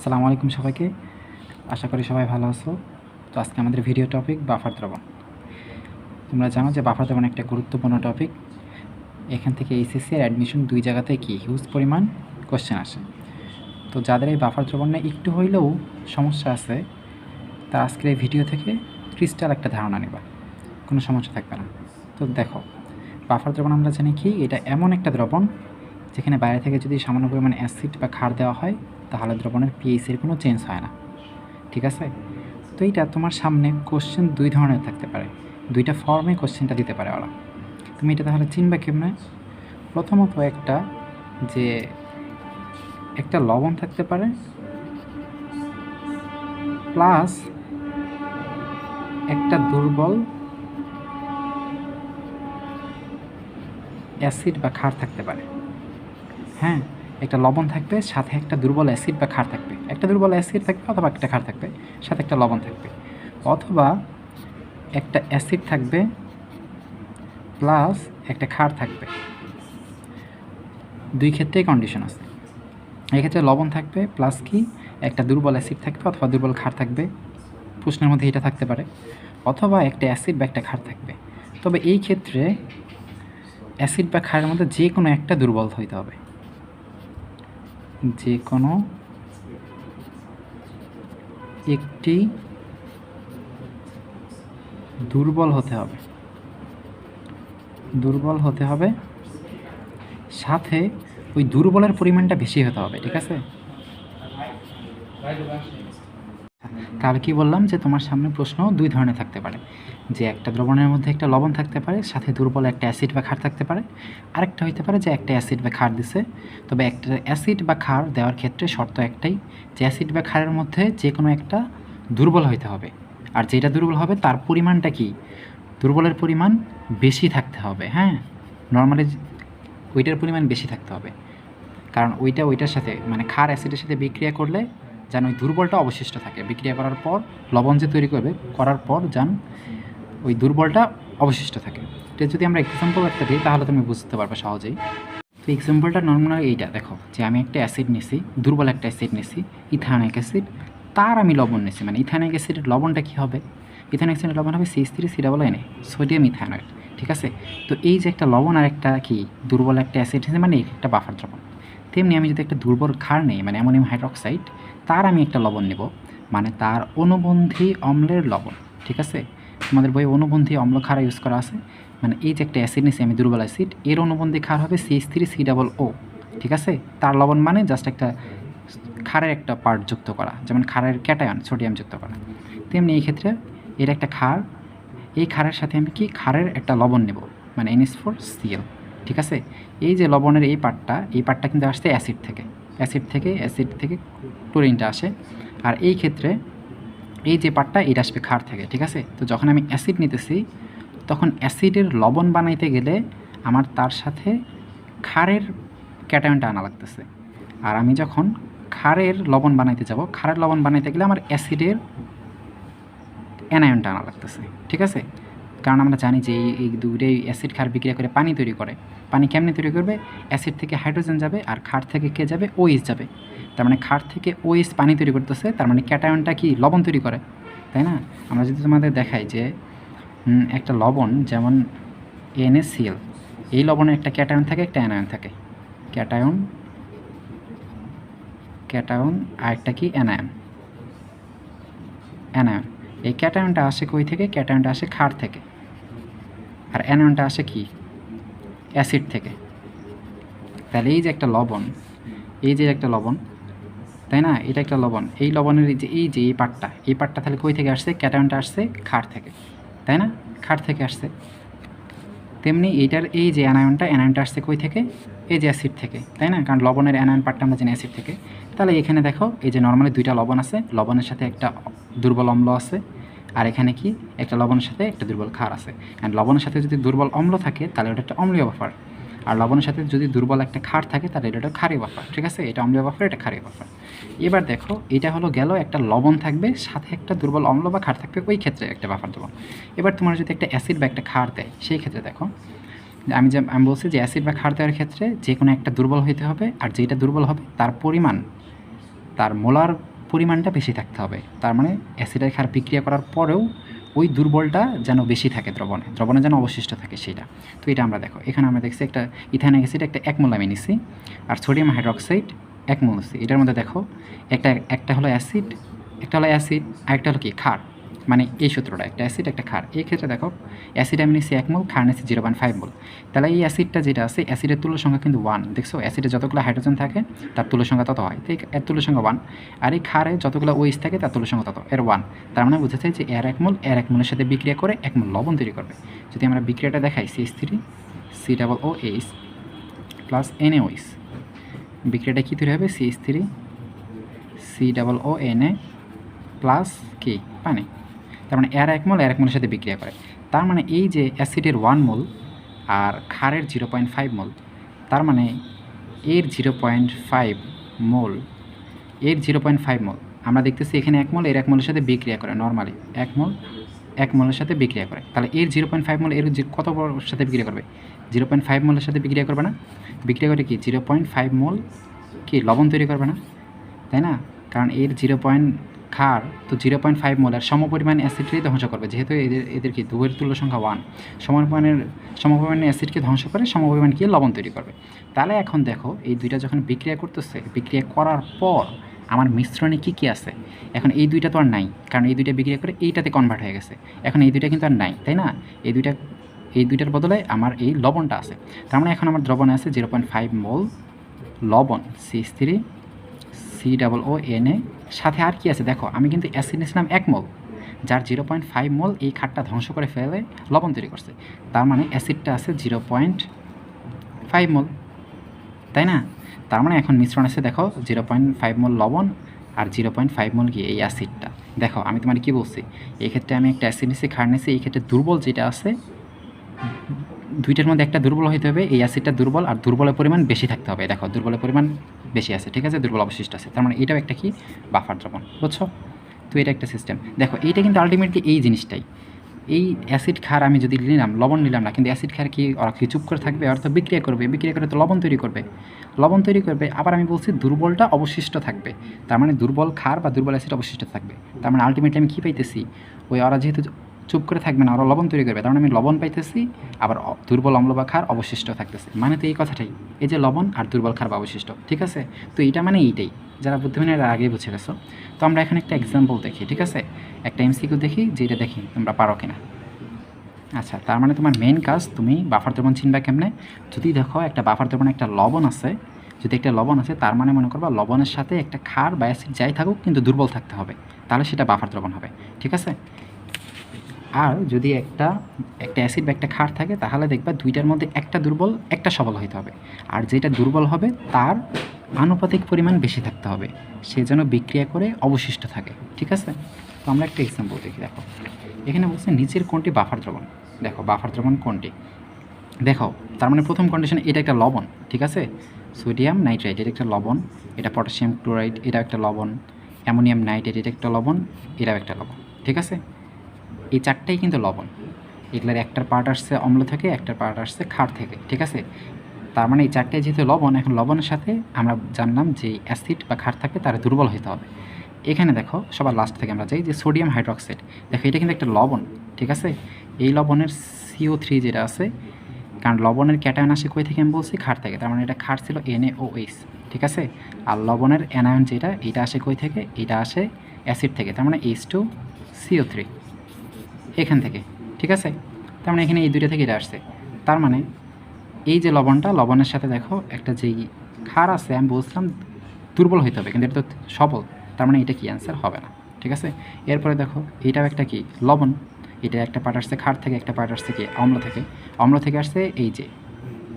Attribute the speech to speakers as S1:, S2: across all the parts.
S1: আসসালামু আলাইকুম সবাইকে। আশা করি সবাই ভালো আছো। তো আজকে আমাদের ভিডিও টপিক বাফার দ্রবণ। তোমরা জানো যে বাফার দ্রবণ একটা গুরুত্বপূর্ণ টপিক এখান থেকে এইচএসসি আর অ্যাডমিশন দুই জায়গাতে কি হিউজ পরিমাণ কোশ্চেন আসে। তো যাদের এই বাফার দ্রবণ নিয়ে একটু হইলেও সমস্যা আছে, তার আজকের এই ভিডিও থেকে ক্রিস্টাল একটা ধারণা নেবা। কোনো সমস্যা থাকবে না। তো দেখো, বাফার দ্রবণ আমরা জানি কি, এটা এমন একটা দ্রবণ যেখানে বাইরে থেকে যদি সামান্য পরিমাণ অ্যাসিড বা ক্ষার দেওয়া হয় তাহলে দ্রবণের পিএইচের কোনো চেঞ্জ হয় না। ঠিক আছে? তো এইটা তোমার সামনে কোশ্চেন দুই ধরনের থাকতে পারে। দুইটা ফর্মে কোশ্চেনটা দিতে পারে ওরা। তুমি এটা তাহলে চিনবে কেমনে প্রথমত একটা যে একটা লবণ থাকতে পারে প্লাস একটা দুর্বল অ্যাসিড বা ক্ষার থাকতে পারে। হ্যাঁ? একটা লবণ থাকবে, সাথে একটা দুর্বল অ্যাসিড বা ক্ষার থাকবে। একটা দুর্বল অ্যাসিড থাকবে অথবা একটা ক্ষার থাকবে, সাথে একটা লবণ থাকবে। অথবা একটা অ্যাসিড থাকবে প্লাস একটা ক্ষার থাকবে। দুই ক্ষেত্রেই কন্ডিশন আছে। এক্ষেত্রে লবণ থাকবে প্লাস কি? একটা দুর্বল অ্যাসিড থাকবে অথবা দুর্বল ক্ষার থাকবে। প্রশ্নের মধ্যে এটা থাকতে পারে। অথবা একটা অ্যাসিড বা একটা ক্ষার থাকবে। তবে এই ক্ষেত্রে অ্যাসিড বা ক্ষারের মধ্যে যে কোনো একটা দুর্বল হইতে হবে। যে কোনো একটি দুর্বল হতে হবে। দুর্বল হতে হবে। সাথে ওই দুর্বলের পরিমাণটা বেশি হতে হবে, ঠিক আছে? তাহলে কি বললাম যে তোমার সামনে প্রশ্ন দুই ধরনের পারে যে একটা দ্রবণের মধ্যে একটা লবণ থাকতে পারে, সাথে দুর্বল একটা অ্যাসিড বা ক্ষার থাকতে পারে। আরেকটা হইতে পারে যে একটা অ্যাসিড বা ক্ষার দিছে। তবে একটা অ্যাসিড বা ক্ষার দেওয়ার ক্ষেত্রে শর্ত একটাই যে অ্যাসিড বা ক্ষারের মধ্যে যে কোনো একটা দুর্বল হইতে হবে। আর যেটা দুর্বল হবে তার পরিমাণটা কি? দুর্বলের পরিমাণ বেশি থাকতে হবে হ্যাঁ? নর্মালি ওইটার পরিমাণ বেশি থাকতে হবে। কারণ ওইটা ওইটার সাথে মানে ক্ষার অ্যাসিডের সাথে বিক্রিয়া করলে যেন ওই দুর্বলটা অবশিষ্ট থাকে। বিক্রিয়া করার পর, লবণ যে তৈরি করবে, করার পর যেন ওই দুর্বলটা অবশিষ্ট থাকে। এটা যদি আমরা এক্সাম্পল একটা দিই, তাহলে তুমি বুঝতে পারবে সহজেই। তো এক্সাম্পলটা নর্মাল এইটা, দেখো, যে আমি একটা অ্যাসিড নিছি, দুর্বল একটা অ্যাসিড নিছি ইথানিক অ্যাসিড তার আমি লবণ নিছি। মানে ইথানিক অ্যাসিডের লবণটা কী হবে? ইথানিক অ্যাসিডের লবণ হবে সিএস থ্রি সি ডাবল এনে সোডিয়াম ইথানয়েড ঠিক আছে? তো এই যে একটা লবণ আর একটা কি, দুর্বল একটা অ্যাসিড মানে একটা বাফার দ্রবণ। তেমনি আমি যদি একটা দুর্বল ক্ষার নেই মানে অ্যামোনিয়াম হাইড্রক্সাইড তার আমি একটা লবণ নেব। মানে তার অনুবন্ধী অম্লের লবণ, ঠিক আছে? তোমাদের বইয়ে অনুবন্ধী অম্ল ক্ষার ইউজ করা আছে। মানে এই যে একটা অ্যাসিড নিয়েছি আমি, দুর্বল অ্যাসিড এর অনুবন্ধী খার হবে CH three C double O ঠিক আছে? তার লবণ মানে জাস্ট একটা ক্ষারের একটা পার্ট যুক্ত করা, যেমন ক্ষারের ক্যাটায়ন সোডিয়াম যুক্ত করা। তেমনি এই ক্ষেত্রে এর একটা ক্ষার, এই ক্ষারের সাথে আমি কি? ক্ষারের একটা লবণ নেব মানে এনএস ফোর সিএল ঠিক আছে? এই যে লবণের এই পার্টটা এই পার্টটা কিন্তু আসছে অ্যাসিড থেকে। অ্যাসিড থেকে অ্যাসিড থেকে ক্লোরিনটা আসে। আর এই ক্ষেত্রে এই যে পার্টটা এটা আসবে ক্ষার থেকে, ঠিক আছে? তো যখন আমি অ্যাসিড নিতেছি, তখন অ্যাসিডের লবণ বানাইতে গেলে আমার তার সাথে ক্ষারের ক্যাটায়নটা আনা লাগতেছে। আর আমি যখন ক্ষারের লবণ বানাইতে যাব, ক্ষারের লবণ বানাইতে গেলে আমার অ্যাসিডের অ্যানায়নটা আনা লাগতেছে, ঠিক আছে? কারণ আমরা জানি যে এই এই অ্যাসিড ক্ষার বিক্রিয়া করে পানি তৈরি করে। পানি কেমনি তৈরি করবে? অ্যাসিড থেকে হাইড্রোজেন যাবে আর ক্ষার থেকে কে যাবে? ওএস যাবে। তার মানে ক্ষার থেকে ওএস পানি তৈরি করতেছে, তার মানে ক্যাটায়নটা কি? লবণ তৈরি করে। তাই না? আমরা যদি তোমাদের দেখাই যে একটা লবণ যেমন এনএসিএল এই লবণের একটা ক্যাটায়ন থাকে, একটা অ্যানায়ন থাকে। ক্যাটায়ন ক্যাটায়ন আর একটা কি? অ্যানায়ন অ্যানায়ন এই ক্যাটায়নটা আসে কই থেকে? ক্যাটায়নটা আসে ক্ষার থেকে। আর অ্যানায়নটা আসে কি? অ্যাসিড থেকে। তাহলে এই যে একটা লবণ, এই যে একটা লবণ, তাই না? এটা একটা লবণ। এই লবণের যে, এই যে, এই পাটটা এই পাটটা তাহলে কই থেকে আসছে? ক্যাটায়নটা আসছে ক্ষার থেকে, তাই না? ক্ষার থেকে আসছে। তেমনি এইটার এই যে অ্যানায়নটা অ্যানায়নটা আসছে কই থেকে? এই যে অ্যাসিড থেকে, তাই না? কারণ লবণের অ্যানায়ন পার্টটা আমরা জানি অ্যাসিড থেকে। তাহলে এখানে দেখো, এই যে নর্মালি দুইটা লবণ আছে। লবণের সাথে একটা দুর্বল অম্ল আছে। আর এখানে কি? একটা লবণের সাথে একটা দুর্বল ক্ষার আছে। অ্যান্ড লবণের সাথে যদি দুর্বল অম্ল থাকে, তাহলে ওটা একটা অম্লীয় বাফার আর লবণের সাথে যদি দুর্বল একটা ক্ষার থাকে, তাহলে এটা একটা ক্ষারীয় বাফার ঠিক আছে? এটা অম্লীয় বাফার এটা ক্ষারীয় বাফার এবার দেখো, এটা হলো গেল একটা লবণ থাকবে, সাথে একটা দুর্বল অম্ল বা ক্ষার থাকবে, ওই ক্ষেত্রে একটা বাফার দেবো। এবার তোমার যদি একটা অ্যাসিড বা একটা ক্ষার দেয়, সেই ক্ষেত্রে দেখো, আমি যে, আমি বলছি যে অ্যাসিড বা ক্ষার দেওয়ার ক্ষেত্রে যে কোনো একটা দুর্বল হইতে হবে, আর যেটা দুর্বল হবে, তার পরিমাণ, তার মোলার পরিমাণটা বেশি থাকতে হবে। তার মানে অ্যাসিডের খার বিক্রিয়া করার পরেও ওই দুর্বলটা যেন বেশি থাকে দ্রবণে। দ্রবণে যেন অবশিষ্ট থাকে সেটা তো এটা আমরা দেখো। এখানে আমরা দেখছি একটা ইথানে অ্যাসিড একটা এক মোল আমি নিছি আর সোডিয়াম হাইড্রক্সাইড এক মোল নিছি এটার মধ্যে দেখো, একটা একটা হলো অ্যাসিড একটা হলো অ্যাসিড আর একটা হলো কি? ক্ষার। মানে এই সূত্রটা, একটা অ্যাসিড একটা ক্ষার। এই ক্ষেত্রে দেখো অ্যাসিড আমি নিচ্ছি এক মোল, ক্ষার নিচ্ছি জিরো পয়েন্ট ফাইভ মোল। তাহলে এই অ্যাসিডটা যেটা আছে অ্যাসিডের তুল্য সংখ্যা কিন্তু ওয়ান দেখছ? অ্যাসিডে যতগুলো হাইড্রোজেন থাকে, তার তুল্য সংখ্যা তত হয়। ঠিক, এর তুল্য সংখ্যা ওয়ান আর এই ক্ষারে যতগুলো ওইস থাকে, তার তুল্য সংখ্যা তত। এর ওয়ান তার মানে বোঝাচ্ছে যে এর এক মোল, এর এক মোলের সাথে বিক্রিয়া করে এক মোল লবণ তৈরি করবে। যদি আমরা বিক্রিয়াটা দেখাই C H three C double O H plus N A বিক্রিয়াটা কী তৈরি হবে? C H three C double O N A plus কি পানি। তার মানে এর এক মোল, এর এক মোলের সাথে বিক্রিয়া করে। তার মানে এই যে অ্যাসিডের ওয়ান মোল আর ক্ষারের জিরো পয়েন্ট ফাইভ মোল, তার মানে এর জিরো পয়েন্ট ফাইভ মোল, এর জিরো পয়েন্ট ফাইভ মোল, আমরা দেখতেছি এখানে এক মোল, এর এক মোলের সাথে বিক্রিয়া করে নর্মালি এক মোল, এক মোলের সাথে বিক্রিয়া করে। তাহলে এর জিরো পয়েন্ট ফাইভ মোল এর কত বড় সাথে বিক্রিয়া করবে? জিরো পয়েন্ট ফাইভ মোলের সাথে বিক্রিয়া করবে না। বিক্রিয়া করে কি? জিরো পয়েন্ট ফাইভ মোল কি? লবণ তৈরি করবে না? তাই না? কারণ এর জিরো পয়েন্ট ক্ষার, তো জিরো পয়েন্ট ফাইভ মোলার সমপরিমাণ অ্যাসিডকেই ধ্বংস করবে। যেহেতু এদের এদের কি দুয়ের তুল্য সংখ্যা ওয়ান সমপরিমাণের সমপরিমাণের অ্যাসিডকে ধ্বংস করে সমপরিমাণ কি লবণ তৈরি করবে। তাহলে এখন দেখো, এই দুইটা যখন বিক্রিয়া করতেছে, বিক্রিয়া করার পর আমার মিশ্রণে কি কি আছে? এখন এই দুইটা তো আর নাই, কারণ এই দুইটা বিক্রিয়া করে এইটাতে কনভার্ট হয়ে গেছে। এখন এই দুইটা কিন্তু আর নাই, তাই না? এই দুইটা, এই দুইটার বদলে আমার এই লবণটা আছে। তার মানে এখন আমার দ্রবণে আছে জিরো পয়েন্ট ফাইভ মোল লবণ six three C double O N A সাথে আর কি আছে? দেখো, আমি কিন্তু অ্যাসিড নিয়েছিলাম এক মোল। যার জিরো পয়েন্ট ফাইভ মোল এই খাটটা ধ্বংস করে ফেলে লবণ তৈরি করছে। তার মানে অ্যাসিডটা আছে জিরো পয়েন্ট ফাইভ মোল। তাই না? তার মানে এখন মিশ্রণ আছে, দেখো জিরো পয়েন্ট ফাইভ মোল লবণ আর জিরো পয়েন্ট ফাইভ মোল কি এই অ্যাসিডটা। দেখো, আমি তোমার কি বলছি? এই ক্ষেত্রে আমি একটা অ্যাসিড নিয়েছি খার নিয়েছি, এই ক্ষেত্রে দুর্বল যেটা আছে দুইটার মধ্যে একটা দুর্বল হইতে হবে, এই অ্যাসিডটা দুর্বল আর দুর্বলের পরিমাণ বেশি থাকতে হবে। দেখো, দুর্বলের পরিমাণ বেশি আছে, ঠিক আছে? দুর্বল অবশিষ্ট আছে। তার মানে এটাও একটা কি? বাফার দ্রবণ, বুঝছ? তো এটা একটা সিস্টেম দেখো, এইটা কিন্তু আলটিমেটলি এই জিনিসটাই। এই অ্যাসিড খার আমি যদি নিলাম, লবণ নিলাম না, কিন্তু অ্যাসিড খার কি ওরা কি চুপ করে থাকবে? তো বিক্রিয়া করবে। বিক্রিয়া করে তো লবণ তৈরি করবে। লবণ তৈরি করবে, আবার আমি বলছি দুর্বলটা অবশিষ্ট থাকবে। তার মানে দুর্বল খার বা দুর্বল অ্যাসিড অবশিষ্ট থাকবে। তার মানে আলটিমেটলি আমি কী পাইতেছি? ওই ওরা যেহেতু চুপ করে থাকবে না, ওরা লবণ তৈরি করবে। তার মানে আমি লবণ পাইতেছি, আবার দুর্বল অম্ল বা ক্ষার অবশিষ্ট থাকতেছে। মানে তো এই কথাটাই, এই যে লবণ আর দুর্বল ক্ষার বা অবশিষ্ট, ঠিক আছে? তো এটা মানে এইটাই, যারা বুদ্ধিমানের আগে বুঝে গেছো। তো আমরা এখানে একটা এক্সাম্পল দেখি, ঠিক আছে? একটা এমসিকিউ দেখি, যেটা দেখি তোমরা পারো কিনা। আচ্ছা তার মানে তোমার মেইন কাজ তুমি বাফার দ্রবণ চিনবা কেমনে? যদি দেখো একটা বাফার দ্রবণে, একটা লবণ আছে, যদি একটা লবণ আছে, তার মানে মনে করবা লবণের সাথে একটা ক্ষার বা অ্যাসিড যাই থাকুক, কিন্তু দুর্বল থাকতে হবে। তাহলে সেটা বাফার দ্রবণ হবে, ঠিক আছে? আর যদি একটা একটা অ্যাসিড বা একটা ক্ষার থাকে, তাহলে দেখবা দুইটার মধ্যে একটা দুর্বল, একটা সবল হইতে হবে। আর যেটা দুর্বল হবে, তার আনুপাতিক পরিমাণ বেশি থাকতে হবে। সে যেন বিক্রিয়া করে অবশিষ্ট থাকে। ঠিক আছে? তো আমরা একটা এক্সাম্পল দেখি, দেখো। এখানে বলছে নিচের কোনটি বাফার দ্রবণ? দেখো বাফার দ্রবণ কোনটি? দেখো, তার মানে প্রথম কন্ডিশন এটা একটা লবণ, ঠিক আছে? সোডিয়াম নাইট্রাইট এটা একটা লবণ, এটা পটাশিয়াম ক্লোরাইড এটা একটা লবণ অ্যামোনিয়াম নাইট্রেট এটা একটা লবণ, এটাও একটা লবণ, ঠিক আছে? এই চারটাই কিন্তু লবণ। এগুলোর একটার পার্ট আসছে অম্ল থেকে, একটার পার্ট আসছে ক্ষার থেকে, ঠিক আছে? তার মানে এই চারটায় যেহেতু লবণ, এখন লবণের সাথে আমরা জানলাম যে অ্যাসিড বা ক্ষার থাকে তার দুর্বল হতে হবে। এখানে দেখো, সবার লাস্ট থেকে আমরা যাই যে সোডিয়াম হাইড্রোক্সাইড দেখো, এটা কিন্তু একটা লবণ, ঠিক আছে? এই লবণের সিও থ্রি যেটা আছে, কারণ লবণের ক্যাটায়ন আসে কই থেকে আমি বলছি? খার থেকে। তার মানে এটা খার ছিল এনএওএইচ ঠিক আছে? আর লবণের অ্যানায়ন যেটা, এটা আসে কই থেকে? এটা আসে অ্যাসিড থেকে। তার মানে এইচ টু সিও থ্রি এখান থেকে, ঠিক আছে? তার মানে এখানে এই দুইটা থেকে এটা আসছে। তার মানে এই যে লবণটা, লবণের সাথে দেখো একটা যেই ক্ষার আছে, আমি বলছিলাম দুর্বল হইতে হবে, কিন্তু এটা তো সবল। তার মানে এটা কি অ্যান্সার হবে না, ঠিক আছে? এরপরে দেখো, এটাও একটা কি? লবণ। এটা একটা পার্ট আসছে ক্ষার থেকে, একটা পার্ট আসছে কি? অম্ল থেকে। অম্ল থেকে আসছে এই যে,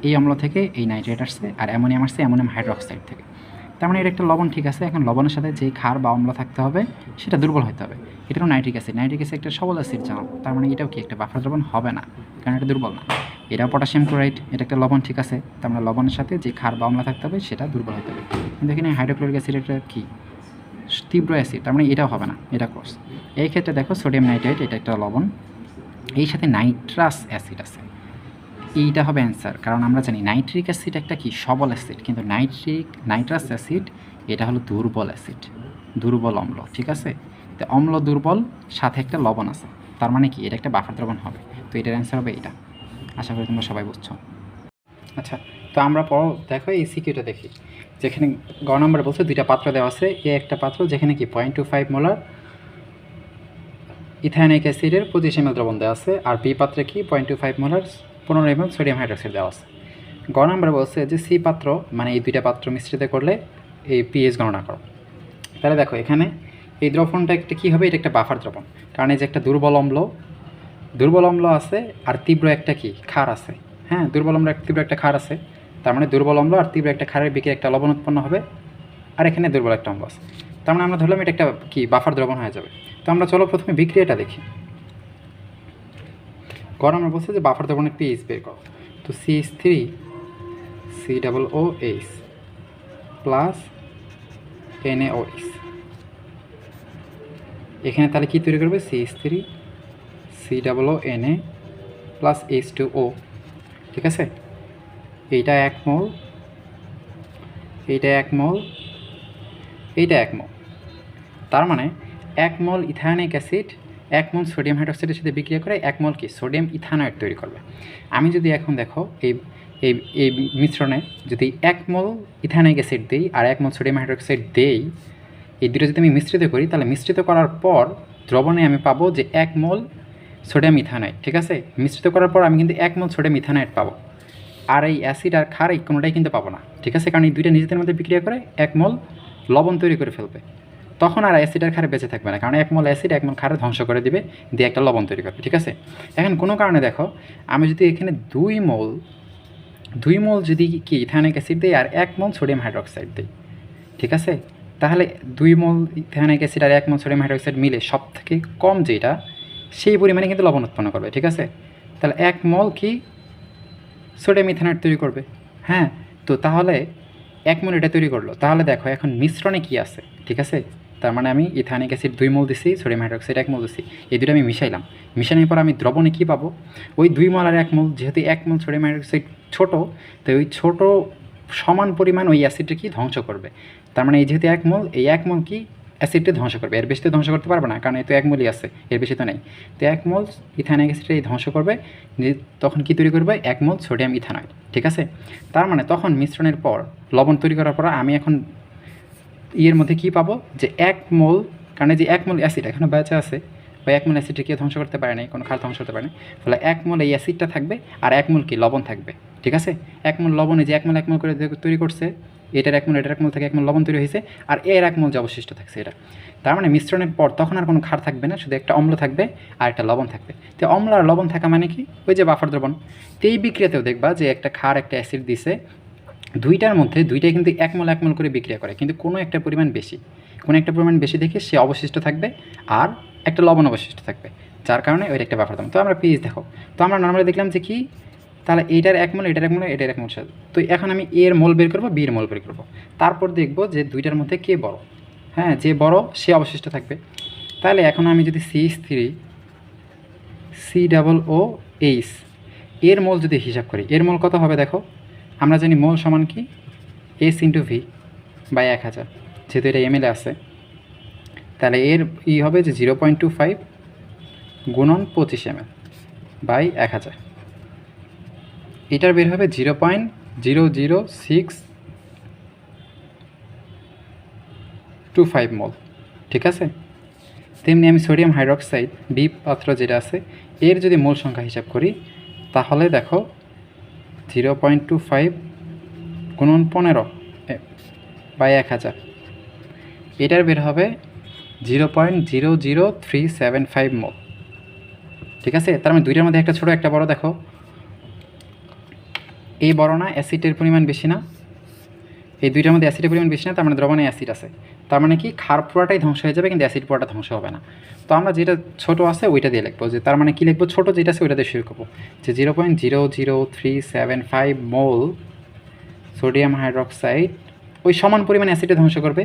S1: এই অম্ল থেকে এই নাইট্রেট আসছে, আর অ্যামোনিয়াম আসছে অ্যামোনিয়াম হাইড্রোক্সাইড থেকে। তার মানে এটা একটা লবণ ঠিক আছে। এখন লবণের সাথে যে ক্ষার বা অম্ল থাকতে হবে, সেটা দুর্বল হতে হবে। এটাও নাইট্রিক অ্যাসিড। নাইট্রিক অ্যাসিড একটা সবল অ্যাসিড জানো তার মানে এটাও কি একটা বাফার দ্রবণ হবে না, কারণ এটা দুর্বল না। এটাও পটাশিয়াম ক্লোরাইড, এটা একটা লবণ ঠিক আছে। তার মানে লবণের সাথে যে ক্ষার বা অম্ল থাকতে হবে, সেটা দুর্বল হতে হবে। কিন্তু এখানে হাইড্রোক্লোরিক অ্যাসিড একটা কি? তীব্র অ্যাসিড। তার মানে এটাও হবে না, এটা ক্রস। এই ক্ষেত্রে দেখো সোডিয়াম নাইট্রেট এটা একটা লবণ। এই সাথে নাইট্রাস অ্যাসিড আছে। এইটা হবে অ্যান্সার। কারণ আমরা জানি নাইট্রিক অ্যাসিড একটা কি? সবল অ্যাসিড। কিন্তু নাইট্রিক, নাইট্রাস অ্যাসিড, এটা হলো দুর্বল অ্যাসিড। দুর্বল অম্ল, ঠিক আছে? তো অম্ল দুর্বল, সাথে একটা লবণ আছে। তার মানে কি? এটা একটা বাফার দ্রবণ হবে। তো এটার অ্যান্সার হবে এটা আশা করি তোমরা সবাই বুঝছ। আচ্ছা তো আমরা পর দেখো এই সিকিউটা দেখি। যেখানে গ নম্বরে বলছে দুইটা পাত্র দেওয়া আছে। এ একটা পাত্র যেখানে কি? Point two five molar ethanoic অ্যাসিডের পঁচিশ এমএল দ্রবণ দেওয়া আছে। আর বি পাত্রে কি? পয়েন্ট টু ফাইভ মোলার পনেরো এমএল সোডিয়াম হাইড্রোক্সাইড দেওয়া আছে। গ নম্বরে বলছে যে সি পাত্র মানে এই দুইটা পাত্র মিশ্রিত করলে এই পিএইচ গণনা করো। তাহলে দেখো এখানে এই দ্রবণটা একটা কী হবে? এটা একটা বাফার দ্রবণ। কারণ এই যে একটা দুর্বল অম্ল দুর্বল অম্ল আছে আর তীব্র একটা কি? ক্ষার আছে। হ্যাঁ দুর্বল অম্ল, তীব্র একটা ক্ষার আছে। তার মানে দুর্বল অম্ল আর তীব্র একটা ক্ষারের বিকে একটা লবণ উৎপন্ন হবে আর এখানে দুর্বল একটা অম্ল আছে। তার মানে আমরা ধরলাম এটা একটা কি? বাফার দ্রবণ হয়ে যাবে। তো আমরা চলো প্রথমে বিক্রিয়াটা দেখি। গরম আমরা বলছে যে বাফার দ্রবণের পিএইচ বের করো। তো C H three C double O H plus N A O H এখানে তাহলে কী তৈরি করবে? C H three C double O N A plus H two O ঠিক আছে? এইটা এক মোল, এইটা এক মোল, এইটা এক মোল। তার মানে এক মোল ইথানিক অ্যাসিড এক মোল সোডিয়াম হাইড্রোক্সাইডের সাথে বিক্রিয়া করে এক মোল কি সোডিয়াম ইথানয়েড তৈরি করবে। আমি যদি এখন দেখো এই এই এই মিশ্রণে যদি এক মোল ইথানিক অ্যাসিড দিই আর এক মোল সোডিয়াম হাইড্রোক্সাইড দেই, এই দুটো যদি আমি মিশ্রিত করি, তাহলে মিশ্রিত করার পর দ্রবণে আমি পাবো যে এক মোল সোডিয়াম ইথানাইড ঠিক আছে? মিশ্রিত করার পর আমি কিন্তু এক মোল সোডিয়াম ইথানাইড পাবো। আর এই অ্যাসিড আর ক্ষার এই কোনোটাই কিন্তু পাবো না, ঠিক আছে? কারণ এই দুইটা নিজেদের মধ্যে বিক্রিয়া করে এক মোল লবণ তৈরি করে ফেলবে। তখন আর অ্যাসিড আর ক্ষারে বেঁচে থাকবে না। কারণ এক মোল অ্যাসিড এক মোল ক্ষারে ধ্বংস করে দিবে, দিয়ে একটা লবণ তৈরি করবে, ঠিক আছে? এখন কোনো কারণে দেখো, আমি যদি এখানে দুই মোল দুই মোল যদি কি ইথানিক অ্যাসিড দিই আর এক মোল সোডিয়াম হাইড্রোক্সাইড দিই, ঠিক আছে? তাহলে দুই মোল ইথানিক অ্যাসিড আর এক মোল সোডিয়াম হাইড্রোক্সাইড মিলে সব থেকে কম যেটা, সেই পরিমাণে কিন্তু লবণ উৎপন্ন করবে, ঠিক আছে? তাহলে এক মল কি সোডিয়াম ইথানয়েড তৈরি করবে? হ্যাঁ তো তাহলে এক মোল এটা তৈরি করল। তাহলে দেখো, এখন মিশ্রণে কি আছে, ঠিক আছে? তার মানে আমি ইথানিক অ্যাসিড দুই মোল দিছি সোডিয়াম হাইড্রোক্সাইড এক মোল দিছি, এই দুটো আমি মিশাইলাম মিশানোর পর আমি দ্রবণে কী পাবো? ওই দুই মোল আর এক মোল, যেহেতু এক মোল সোডিয়াম হাইড্রোক্সাইড ছোটো, তো ওই ছোটো সমান পরিমাণ ওই অ্যাসিডটা কি ধ্বংস করবে তার মানে এই যেহেতু এক মোল, এই এক মোল কি অ্যাসিডটা ধ্বংস করবে এর বেশি তো ধ্বংস করতে পারবে না কারণ এ তো এক মোলই আছে এর বেশি তো নেই। তো এক মোল ইথানিক অ্যাসিডটা এই ধ্বংস করবে তখন কি তৈরি করবে এক মোল সোডিয়াম ইথানয়েড ঠিক আছে? তার মানে তখন মিশ্রণের পর, লবণ তৈরি করার পর আমি এখন ইয়ের মধ্যে কি পাবো? যে এক মোল, কারণ যে এক মোল অ্যাসিড এখনও বেঁচে আছে, বা এক মোল অ্যাসিডটা কেউ ধ্বংস করতে পারে নাই, কোনো খাল ধ্বংস করতে পারে না ফলে এক মোল এই অ্যাসিডটা থাকবে, আর এক মোল কি? লবণ থাকবে, ঠিক আছে? এক মোল লবণে যে এক মোল এক মোল করে তৈরি করছে, এটার এক মোল, এটার এক মোল থেকে এক মোল লবণ তৈরি হয়েছে, আর এর এক মোল যে অবশিষ্ট থাকছে এটা। তার মানে মিশ্রণের পর তখন আর কোনো ক্ষার থাকবে না, শুধু একটা অম্ল থাকবে আর একটা লবণ থাকবে। তো অম্ল আর লবণ থাকা মানে কি? ওই যে বাফার দ্রবণ। তো এই বিক্রিয়াতেও দেখবা যে একটা ক্ষার, একটা অ্যাসিড দিছে দুইটার মধ্যে দুইটাই কিন্তু একমল একমল করে বিক্রিয়া করে, কিন্তু কোনো একটা পরিমাণ বেশি। কোনো একটা পরিমাণ বেশি দেখে সে অবশিষ্ট থাকবে আর একটা লবণ অবশিষ্ট থাকবে, যার কারণে ওইটা একটা ব্যাপার। দাম তো আমরা পিএইচ দেখো, তো আমরা নর্মালি দেখলাম যে কি, তাহলে এইটার এক মোল এটার এক মোল এটার এক মোল তো এখন আমি এর মোল বের করব বির মোল বের করব। তারপর দেখব যে দুইটার মধ্যে কে বড়। হ্যাঁ যে বড়, সে অবশিষ্ট থাকবে। তাহলে এখন আমি যদি C three C double O H এর মোল যদি হিসাব করি, এর মোল কত হবে দেখো? আমরা জানি মোল সমান কি? এস ইন্টু ভি বাই এক হাজার। যেহেতু এটা এমএলএ আছে। তাহলে এর ই হবে যে জিরো পয়েন্ট টু ফাইভ গুণন পঁচিশ এমএল বাই এক হাজার। এটার বের হবে zero point zero zero six two five mole. ঠিক আছে? তেমনি আমি সোডিয়াম হাইড্রোক্সাইড বি পাত্র যেটা আছে, এর যদি মূল সংখ্যা হিসাব করি, তাহলে দেখো জিরো পয়েন্ট টু ফাইভ গুণন পনেরো বাই এক হাজার। এটার বের হবে zero point zero zero three seven five mole ঠিক আছে? তার মানে দুইটার মধ্যে একটা ছোটো, একটা বড়, দেখো। এই বড় না, অ্যাসিডের পরিমাণ বেশি না। এই দুইটার মধ্যে অ্যাসিডের পরিমাণ বেশি না, তার মানে দ্রবণে অ্যাসিড আছে। তার মানে কি? ক্ষার পুরাটাই ধ্বংস হয়ে যাবে, কিন্তু অ্যাসিড পুরাটা ধ্বংস হবে না। তো আমরা যেটা ছোট আছে ওইটা দিয়ে লিখব যে তার মানে কি লিখব? ছোটো যেটা আছে ওইটা দিয়ে শুরু করব। যে zero point zero zero three seven five mole sodium hydroxide ওই সমান পরিমাণ অ্যাসিডে ধ্বংস করবে।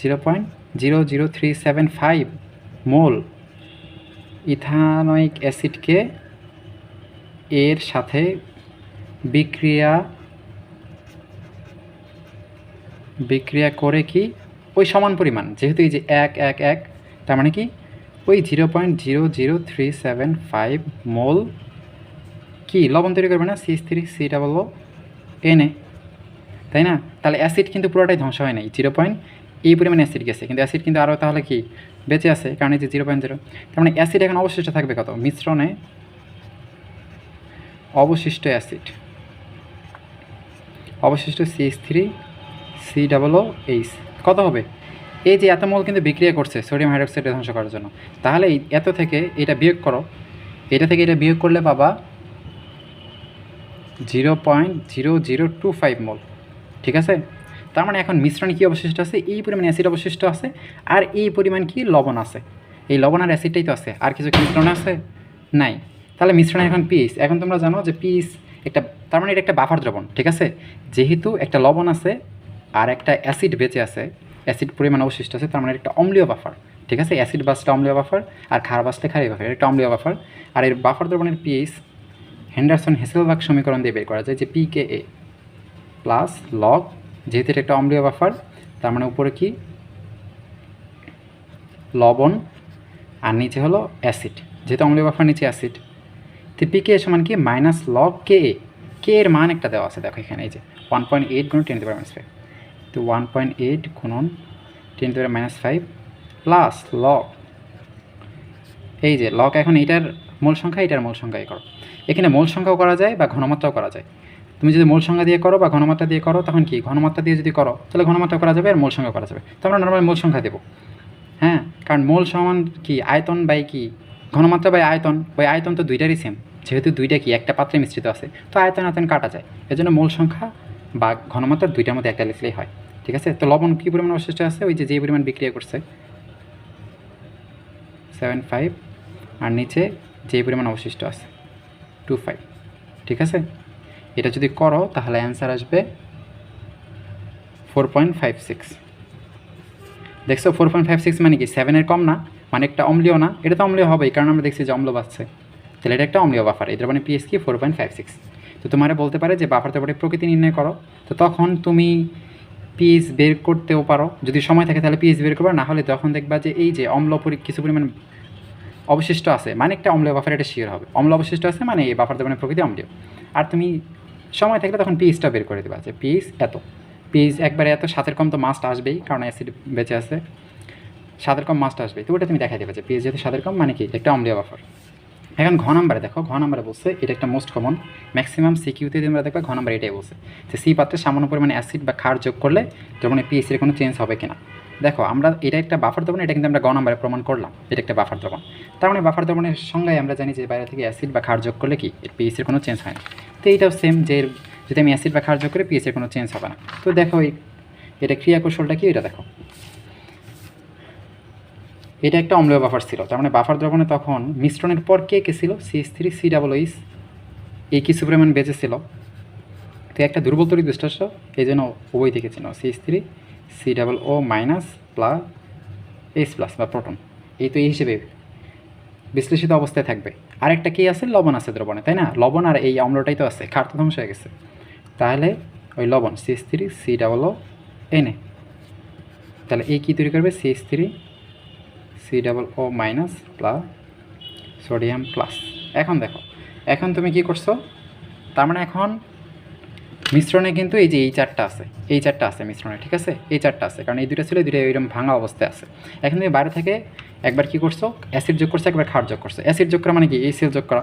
S1: Zero point zero zero three seven five mole ethanoic অ্যাসিডকে এর সাথে বিক্রিয়া বিক্রিয়া করে কি? ওই সমান পরিমাণ। যেহেতু এই যে এক এক এক, তার মানে কি? ওই zero point zero zero three seven five mole কি? লবণ তৈরি করবে না? CS three C double O এনে তাই না? তাহলে অ্যাসিড কিন্তু পুরোটাই ধ্বংস হয় নাই। জিরো পয়েন্ট এই পরিমাণে অ্যাসিড গেছে। কিন্তু অ্যাসিড কিন্তু আরও তাহলে কি? বেঁচে আছে, কারণ এই যে জিরো পয়েন্ট জিরো তার মানে অ্যাসিড এখন অবশিষ্ট থাকবে কত? মিশ্রণে অবশিষ্ট অ্যাসিড অবশিষ্ট CS three C double O H কত হবে? এই যে এত মোল কিন্তু বিক্রিয়া করছে সোডিয়াম হাইড্রোক্সাইড ধ্বংস করার জন্য। তাহলে এই এত থেকে এটা বিয়োগ করো। এটা থেকে এটা বিয়োগ করলে পাবা zero point zero zero two five mole. ঠিক আছে? তার মানে এখন মিশ্রণে কী অবশিষ্ট আছে? এই পরিমাণ অ্যাসিড অবশিষ্ট আছে আর এই পরিমাণ কি? লবণ আছে। এই লবণ আর অ্যাসিডটাই তো আছে। আর কিছু মিশ্রণ আছে? নাই। তাহলে মিশ্রণে এখন পিস এখন তোমরা জানো যে পিস একটা তার মানে এটা একটা বাফার দ্রবণ। ঠিক আছে? যেহেতু একটা লবণ আছে আর একটা অ্যাসিড বেঁচে আছে, অ্যাসিড পরিমাণ অবশিষ্ট আছে, তার মানে একটা অম্লীয় বাফার ঠিক আছে? অ্যাসিড বাসটা অম্লীয় বাফার আর খার বাসটা খারি বাফার একটা অম্লীয় বাফার আর এর বাফার দ্রবণের পিএইচ হেন্ডারসন হেসেলবাগ সমীকরণ দিয়ে বের করা যায়, যে p K a plus log যেহেতু এটা একটা অম্লীয় বাফার তার মানে উপরে কি? লবণ, আর নিচে হলো অ্যাসিড যেহেতু অম্লীয় বাফার নিচে অ্যাসিড তো পি কে সমান কি? মাইনাস লগ কে এ কে এর মান একটা দেওয়া আছে, দেখো এখানে, এই যে ওয়ান পয়েন্ট এইট গুণ টেন টু ফাইভ তো ওয়ান পয়েন্ট এইট গুণন ten to minus five plus log এই যে লগ এখন এটার মূল সংখ্যা এটার মূল সংখ্যাই করো। এখানে মূল সংখ্যাও করা যায় বা ঘনমাত্রাও করা যায়। তুমি যদি মূল সংখ্যা দিয়ে করো বা ঘনমাত্রা দিয়ে করো, তখন কি? ঘনমাত্রা দিয়ে যদি করো, তাহলে ঘনমাত্রা করা যাবে আর মূল সংখ্যা করা যাবে। তো আমরা নর্মাল মূল সংখ্যা দেবো। হ্যাঁ? কারণ মূল সমান কি? আয়তন বাই কি? ঘনমাত্রা বাই আয়তন। ওই আয়তন তো দুইটারই সেম যেহেতু দুইটা কি? একটা পাত্রে মিশ্রিত আছে। তো আয়তন আয়তন কাটা যায়। এজন্য মূল সংখ্যা বা ঘনমাত্রা দুইটার মধ্যে একটা লিখলেই হয়। ঠিক আছে? তো লবণ কী পরিমাণ অবশিষ্ট আছে? ওই যে যে পরিমাণ বিক্রিয়া করছে। সেভেন ফাইভ আর নিচে যে পরিমাণ অবশিষ্ট আছে। টু ফাইভ ঠিক আছে? এটা যদি করো, তাহলে অ্যান্সার আসবে ফোর পয়েন্ট ফাইভ সিক্স দেখছ ফোর পয়েন্ট ফাইভ সিক্স মানে কি? সেভেনের কম না মানে একটা অম্লীয় না। এটা তো অম্লীয় হবেই, কারণ আমরা দেখছি যে অম্ল বাড়ছে। তাহলে এটা একটা অম্লীয় বাফার এদের মানে পিএস কি ফোর পয়েন্ট ফাইভ সিক্স তো তোমার বলতে পারে যে বাফার তারপরে প্রকৃতি নির্ণয় করো। তো তখন তুমি পিএস বের করতেও পারো। যদি সময় থাকে তাহলে পিএস বের করবে, না হলে তখন দেখবা যে এই যে অম্ল পরি কিছু পরিমাণ অবশিষ্ট আছে মানে একটা অম্ল বাফার এটা শিওর হবে। অম্ল অবশিষ্ট আছে মানে এই বাফার মানে প্রকৃতি অম্লীয়। আর তুমি সময় থাকলে তখন পিএসটা বের করে দেবা যে পিএস এত। পিএস একবারে এত সাতের কম তো মাস্ট আসবেই, কারণ অ্যাসিড বেঁচে আছে। সাতের কম মাস্ট আসবে তো ওটা তুমি দেখাই দেবে যে পিএস যেহেতু সাতের কম মানে কি? একটা অম্লীয় বাফার এখন ঘ নাম্বারে দেখো, ঘ নাম্বারে বলছে, এটা একটা মোস্ট কমন ম্যাক্সিমাম সি সিকিউতে তোমরা দেখবে, ঘ নাম্বার এটাই বলছে। যে সি পাত্রে সামান্য পরিমাণে অ্যাসিড বা ক্ষার যোগ করলে যেমন পিএস এর কোনো চেঞ্জ হবে কিনা। দেখো, আমরা এটা একটা বাফার দ্রবণ, এটা কিন্তু আমরা গ নাম্বারে প্রমাণ করলাম, এটা একটা বাফার দ্রবণ। তার মানে বাফার দ্রবণের সঙ্গে আমরা জানি যে বাইরে থেকে অ্যাসিড বা ক্ষার যোগ করলে কি, এর পিএস এর কোনো চেঞ্জ হয় না। তো এইটাও সেম যে যদি আমি অ্যাসিড বা ক্ষার যোগ করে পিএস এর কোনো চেঞ্জ হবে না। তো দেখো এই, এটা ক্রিয়া কৌশলটা কি, এটা দেখো। এটা একটা অম্লীয় বাফার ছিল। তার মানে বাফার দ্রবণে তখন মিশ্রণের পর কে কে ছিল? CS three C double H এই কিছু পরিমাণ বেঁচে ছিল। তো একটা দুর্বল তরিত বিশ্লেষ্য এই জন্য উভয় দিকে ছিল। CS three C double O minus plus H plus বা প্রোটন এই তো এই হিসেবে বিশ্লেষিত অবস্থায় থাকবে। আরেকটা কি আছে? লবণ আছে দ্রবণে, তাই না? লবণ আর এই অম্লটাই তো আছে। খার তো ধ্বংস হয়ে গেছে। তাহলে ওই লবণ CS three C double O এনে তাহলে এই কী তৈরি করবে? CS three C double O minus plus sodium plus এখন দেখো, এখন তুমি কি করছ? তার মানে এখন মিশ্রণে কিন্তু এই যে এই চারটা আছে, এই চারটা আছে মিশ্রণে, ঠিক আছে? এই চারটা আছে, কারণ এই দুটো ছিল দুটো এরকম ভাঙা অবস্থায় আছে। এখন তুমি বাইরে থেকে একবার কি করছ? অ্যাসিড যোগ করছ, একবার ক্ষার যোগ করছ। অ্যাসিড যোগ করা মানে কি? এই সিল যোগ করা।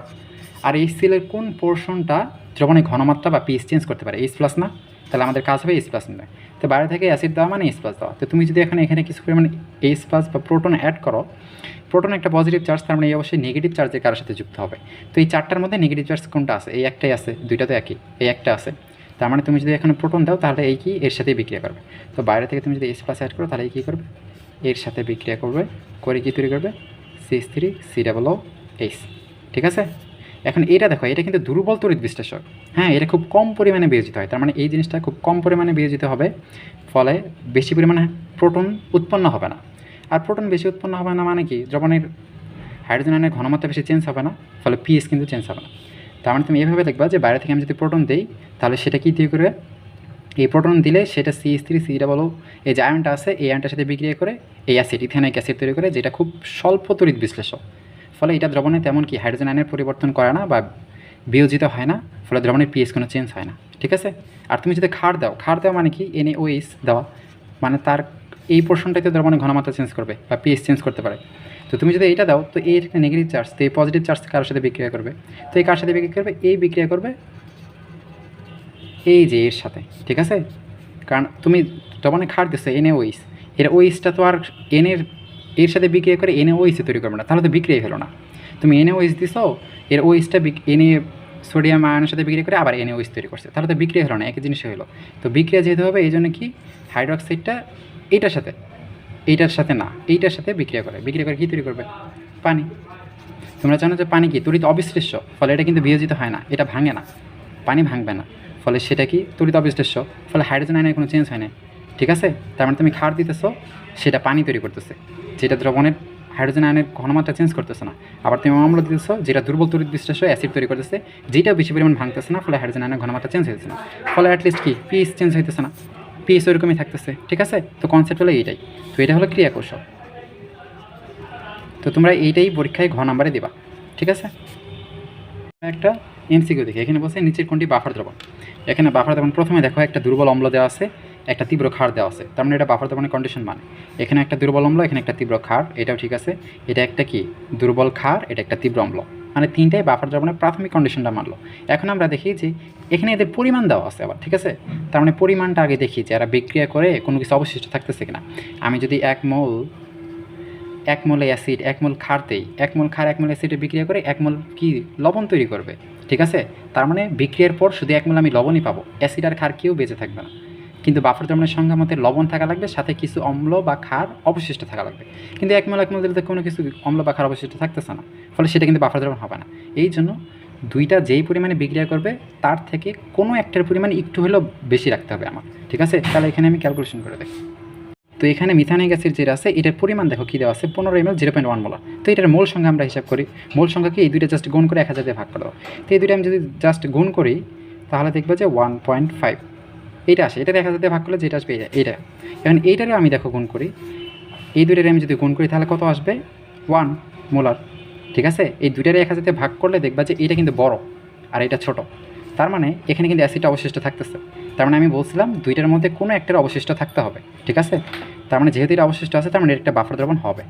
S1: আর এই সিলের কোন পোর্শনটা দ্রবণে ঘনমাত্রা বা পিএস চেঞ্জ করতে পারে? এইচ প্লাস না? তাহলে আমাদের কাজ হবে এইচ প্লাস নেবে তো বাইরে থেকে অ্যাসিড দেওয়া মানে প্লাস দেওয়া। তো তুমি যদি এখানে এখানে কিছু পরিমাণে এইচ প্লাস বা প্রোটন অ্যাড করো প্রোটন একটা পজিটিভ চার্জ তার মানে এই অবশ্যই নেগেটিভ চার্জের কারোর সাথে যুক্ত হবে। তো এই চারটার মধ্যে নেগেটিভ চার্জ কোনটা আছে? এই একটাই আছে, দুইটা তো একই, এই একটা আছে। তার মানে তুমি যদি এখানে প্রোটন দাও, তাহলে এই কি? এর সাথেই বিক্রিয়া করবে। তো বাইরে থেকে তুমি যদি এইচ প্লাস অ্যাড করো, তাহলে এই কী করবে? এর সাথে বিক্রিয়া করবে, করে কি তৈরি করবে? CS three C double O H ঠিক আছে? এখন এটা দেখো, এটা কিন্তু দুর্বল তড়িৎ বিশ্লেষক। হ্যাঁ এটা খুব কম পরিমাণে বিয়োজিত হয়। তার মানে এই জিনিসটা খুব কম পরিমাণে বিয়োজিত হবে, ফলে বেশি পরিমাণে প্রোটন উৎপন্ন হবে না। আর প্রোটন বেশি উৎপন্ন হবে না মানে কি? দ্রবণের হাইড্রোজেন আয়নের ঘনমাত্রা বেশি চেঞ্জ হবে না, ফলে পিএস কিন্তু চেঞ্জ হবে না। তার মানে তুমি এভাবে দেখবা যে বাইরে থেকে আমি যদি প্রোটন দিই, তাহলে সেটা কী তৈরি করবে এই প্রোটন দিলে সেটা সি থ্রি সি ডাবল এই যে আয়নটা আছে, এই আয়নটার সাথে বিক্রিয়া করে, এই অ্যাসিড ইথেনিক অ্যাসিড তৈরি করে, যেটা খুব স্বল্প তড়িৎ বিশ্লেষক। ফলে এটা দ্রবণে তেমন কি হাইড্রোজেন আয়নের পরিবর্তন করে না বা বিয়োজিত হয় না, ফলে দ্রবণের পিএইচ কোনো চেঞ্জ হয় না, ঠিক আছে? আর তুমি যদি খার দাও খার দেওয়া মানে কি? এনএ ওএস দেওয়া মানে তার এই পোর্শনটাতে দ্রবণের ঘনমাত্রা চেঞ্জ করবে বা পিএইচ চেঞ্জ করতে পারে। তো তুমি যদি এইটা দাও, তো এর একটা নেগেটিভ চার্জ তো এই পজিটিভ চার্জ কারোর সাথে বিক্রিয়া করবে? তো এই কার সাথে বিক্রিয়া করবে? এই বিক্রিয়া করবে এই যে এর সাথে, ঠিক আছে? কারণ তুমি দ্রবণে খার দিচ্ছ এনএ ওইস এর ওইসটা তো আর এনের এর সাথে বিক্রিয়া করে এনএ ওইসে তৈরি করবে না, তাহলে তো বিক্রিয়াই হলো না। তুমি এনএ ওইস দিছো, এর ওইসটা এনে সোডিয়াম আয়নের সাথে বিক্রিয়া করে আবার এনএ ওইস তৈরি করছে, তাহলে তো বিক্রিয়া হলো না, একই জিনিসই হলো। তো বিক্রিয়া যেহেতু হবে, এই জন্য কি? হাইড্রোক্সাইডটা এইটার সাথে এইটার সাথে না, এইটার সাথে বিক্রিয়া করে। বিক্রিয়া করে কী তৈরি করবে? পানি। তোমরা জানো যে পানি কি? তড়িৎ অবিশ্লেষ্য, ফলে এটা কিন্তু বিয়োজিত হয় না, এটা ভাঙে না, পানি ভাঙবে না। ফলে সেটা কি? তড়িৎ অবিশ্লেষ্য, ফলে হাইড্রোজেন আয়নের কোনো চেঞ্জ হয় না। ঠিক আছে? তার মানে তুমি খার দিতেছো, সেটা পানি তৈরি করতেছে। যেটা দ্রবণের হাইড্রোজেন আয়নের ঘনমাত্রা চেঞ্জ করতেছে না। আবার তুমি অম্ল দিতেছো, যেটা দুর্বল তড়িৎ বিশ্লেষ্য অ্যাসিড তৈরি করতেছে, যেটা বেশি পরিমাণ ভাঙতেছে না, ফলে হাইড্রোজেন আয়নের ঘনমাত্রা চেঞ্জ হইতেছে না। ফলে অ্যাটলিস্ট কি? পিএইচ চেঞ্জ হইতেছে না। পিএইচ ওইরকমই থাকতেছে, ঠিক আছে? তো কনসেপ্ট হলো এইটাই। তো এটা হলো ক্রিয়া কৌশল তো তোমরা এইটাই পরীক্ষায় ঘ নাম্বারে দিবা, ঠিক আছে? একটা এমসিকিউ দেখি। এখানে বলছে নিচের কোনটি বাফার দ্রবণ? এখানে বাফার দ্রবণ প্রথমে দেখো, একটা দুর্বল অম্ল দেওয়া আছে। একটা তীব্র খার দেওয়া আছে। তার মানে এটা বাফার দ্রবণের কন্ডিশন মানে। এখানে একটা দুর্বল অম্ল, এখানে একটা তীব্র খার, এটাও ঠিক আছে। এটা একটা কি? দুর্বল খার, এটা একটা তীব্র অম্ল। মানে তিনটাই বাফার দ্রবণের প্রাথমিক কন্ডিশনটা মানলো। এখন আমরা দেখি যে এখানে এদের পরিমাণ দেওয়া আছে আবার, ঠিক আছে? তার মানে পরিমাণটা আগে দেখি যে এরা বিক্রিয়া করে কোনো কিছু অবশিষ্ট থাকতেছে কিনা। আমি যদি এক মোল এক মোল অ্যাসিড এক মোল খারতেই এক মোল খার, এক মোল অ্যাসিডে বিক্রিয়া করে এক মোল কি লবণ তৈরি করবে, ঠিক আছে? তার মানে বিক্রিয়ার পর শুধু এক মোল আমি লবণই পাবো। অ্যাসিড আর খার কেউ বেঁচে থাকবে না। কিন্তু বাফার দ্রবণের সংখ্যা মতে লবণ থাকা লাগবে, সাথে কিছু অম্ল বা খার অবশিষ্ট থাকা লাগবে। কিন্তু এক মোল এক দিলে কোনো কিছু অম্ল বা খার অবশিষ্ট থাকতেছে না, ফলে সেটা কিন্তু বাফার দ্রবণ হবে না। এই জন্য দুইটা যেই পরিমাণে বিক্রিয়া করবে, তার থেকে কোনো একটার পরিমাণ একটু হলেও বেশি রাখতে হবে আমার ঠিক আছে? তাহলে এখানে আমি ক্যালকুলেশন করে দেখি। তো এখানে মিথানিক অ্যাসিড যেটা আছে, এটার পরিমাণ দেখো কী দেওয়া আছে? পনেরো ml zero point one molar তো এটার মোল সংখ্যা আমরা হিসাব করি। মোল সংখ্যাকে এই দুইটা জাস্ট গুণ করে এক হাজার দিয়ে ভাগ করে দাও। তো এই দুইটা আমি যদি জাস্ট গুণ করি, তাহলে দেখব যে ওয়ান পয়েন্ট ফাইভ এইটা আসে, এটা এক হাজার দিয়ে ভাগ করলে যেটা আসবে এইটা এইটা। এখন এইটারও আমি দেখো গুণ করি। এই দুইটারে আমি যদি গুণ করি, তাহলে কত আসবে? ওয়ান মোলার ঠিক আছে? এই দুইটারে এক হাজার দিয়ে ভাগ করলে দেখবা যে এইটা কিন্তু বড় আর এটা ছোট। তার মানে এখানে কিন্তু অ্যাসিডটা অবশিষ্ট থাকতেছে। তার মানে আমি বলছিলাম দুইটার মধ্যে কোনো একটার অবশিষ্ট থাকতে হবে, ঠিক আছে? তার মানে যেহেতু এটা অবশিষ্ট আছে, তার মানে একটা বাফার দ্রবণ হবে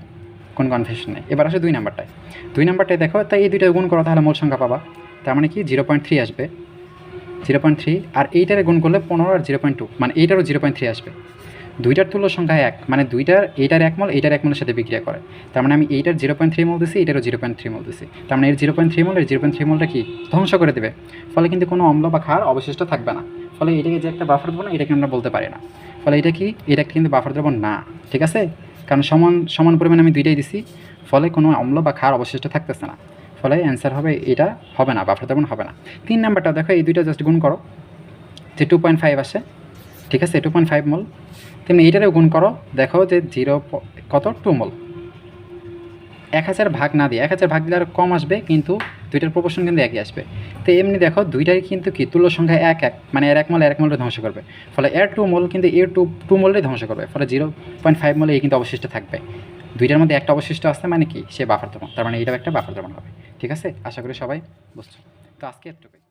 S1: কোন কনফিউশন নেই। এবার আসে দুই নাম্বারটায়। দুই নাম্বারটায় দেখো তাই এই দুইটা গুণ করো, তাহলে মোল সংখ্যা পাবা। তার মানে কি? জিরো পয়েন্ট থ্রি আসবে। জিরো পয়েন্ট থ্রি আর এইটারে গুণ করলে পনেরো আর জিরো পয়েন্ট টু মানে এইটারও জিরো পয়েন্ট থ্রি আসবে। দুইটার তুল্য সংখ্যা এক মানে দুইটার, এইটার এক মল এইটার এক মলের সাথে বিক্রিয়া করে। তার মানে আমি এইটার জিরো পয়েন্ট থ্রি মল দিছি এটারও জিরো পয়েন্ট থ্রি মল দিছি। তার মানে এর জিরো পয়েন্ট থ্রি মল এর জিরো পয়েন্ট থ্রি মলটা কি? ধ্বংস করে দেবে। ফলে কিন্তু কোনো অম্ল বা ক্ষার অবশিষ্ট থাকবে না। ফলে এটাকে যে একটা বাফার দ্রবণ এটাকে আমরা বলতে পারি না। ফলে এটা কি? এটা কিন্তু বাফার দ্রবণ না। ঠিক আছে? কারণ সমান সমান পরিমাণে আমি দুইটাই দিছি। ফলে কোনো অম্ল বা ক্ষার অবশিষ্ট থাকতেছে না। ফলে অ্যান্সার হবে এটা হবে না বাফার দ্রবণ হবে না। তিন নাম্বারটা দেখো, এই দুইটা জাস্ট গুণ করো। যে টু পয়েন্ট ফাইভ আসে, ঠিক আছে? টু পয়েন্ট ফাইভ মোল তেমনি এইটারেও গুণ করো, দেখো যে জিরো কত? টু মোল এক হাজার ভাগ না দিয়ে, এক হাজার ভাগ দিলে আরও কম আসবে, কিন্তু দুইটার প্রপোর্শন কিন্তু একই আসবে। তো এমনি দেখো, দুইটাই কিন্তু কি? তুল্য সংখ্যা এক এক মানে এর এক মোল এর এক মোলটা ধ্বংস করবে। ফলে এর টু মোল কিন্তু এর টু টু মোলটাই ধ্বংস করবে। ফলে জিরো পয়েন্ট ফাইভ মোলে এই কিন্তু অবশিষ্ট থাকবে। দুইটার মধ্যে একটা অবশিষ্ট আসছে মানে কি? সে বাফার দ্রবণ তার মানে এটাও একটা বাফার দ্রবণ হবে। ঠিক আছে? আশা করি সবাই বুঝছ। তো আজকে এতটুকুই।